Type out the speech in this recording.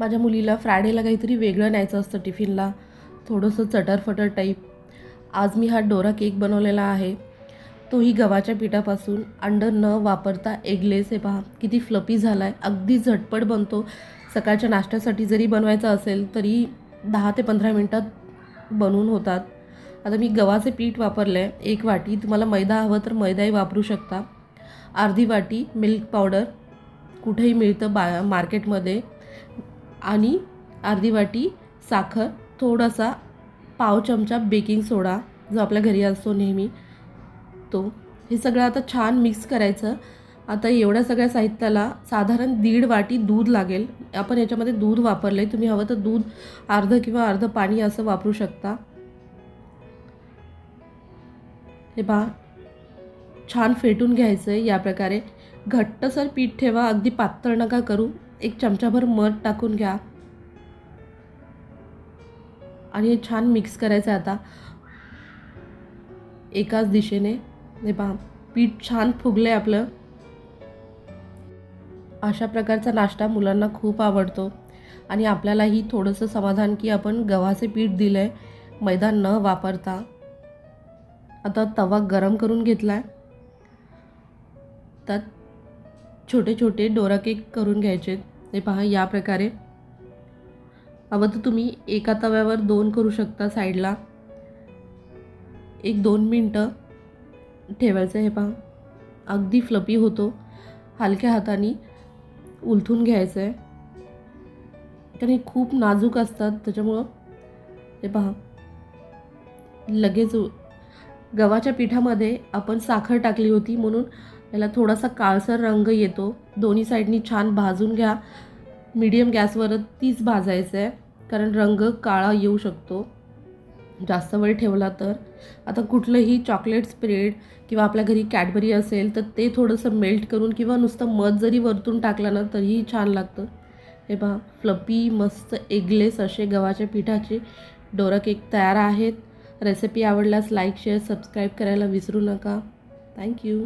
माझ्या मुलीला फ्रायडेला काहीतरी वेगळं न्यायचं असतं टिफिनला. थोडंसं चटरफटर टाईप. आज मी हा डोरा केक बनवलेला आहे. तोही गव्हाच्या पिठापासून. अंडर न वापरता एगलेस हे पहा. किती फ्लपी झाला आहे अगदी झटपट बनतो. सकाळच्या नाश्त्यासाठी जरी बनवायचा असेल तरी दहा ते पंधरा मिनटात बनवून होतात. आता मी गव्हाचे पीठ वापरलं आहे एक वाटी. तुम्हाला मैदा हवं तर मैदाही वापरू शकता. अर्धी वाटी मिल्क पावडर. कुठेही मिळतं बा मार्केटमध्ये. आणि अर्धी वाटी साखर थोडासा पाव चमचा बेकिंग सोडा जो आपल्या घरी असतो नेहमी तो. हे सगळं आता छान मिक्स करायचं. आता एवढ्या सगळ्या साहित्याला साधारण दीड वाटी दूध लागेल. आपण याच्यामध्ये दूध वापरलं आहे तुम्ही हवं तर दूध अर्ध किंवा अर्ध पाणी असं वापरू शकता. हे पहा. छान फेटून घ्यायचं आहे या प्रकारे. घट्टसर पीठ ठेवा. अगदी पातळ नका करू. एक चमचाभर मध टाकून घ्या. आणि हे छान मिक्स करायचं आहे आता. एकाच दिशेने. हे पहा पीठ छान फुगलं आहे आपलं. अशा प्रकारचा नाश्ता मुलांना खूप आवडतो. आणि आपल्यालाही थोडंसं समाधान की आपण गव्हाचे पीठ दिलं आहे मैदा न वापरता. आता तवा गरम करून घेतला आहे त्यात छोटे छोटे डोरा केक करून घ्यायचे. हे पहा या प्रकारे. हवं तर तुम्ही एका तव्यावर दोन करू शकता साईडला. एक दोन मिनटं ठेवायचं हे पहा. अगदी फ्लपी होतो. हलक्या हाताने उलथून घ्यायचं आहे कारण हे खूप नाजूक असतात त्याच्यामुळं. हे पहा. लगेच गव्हाच्या पिठामध्ये आपण साखर टाकली होती म्हणून याला थोडासा काळसर रंग येतो. दोन्ही साईडनी छान भाजून घ्या. मीडियम गॅसवर तीच भाजायचं आहे कारण रंग काळा येऊ शकतो. जास्त वेळ ठेवला तर. आता कुठलंही चॉकलेट स्प्रेड किंवा आपल्या घरी कॅडबरी असेल तर ते थोडंसं मेल्ट करून किंवा नुसतं मध जरी वरतून टाकलं ना तरीही छान लागतं. हे पहा फ्लपी मस्त एगलेस असे गव्हाच्या पिठाचे डोरा केक तयार आहेत. रेसिपी आवडल्यास लाईक शेअर सबस्क्राईब करायला विसरू नका. थँक्यू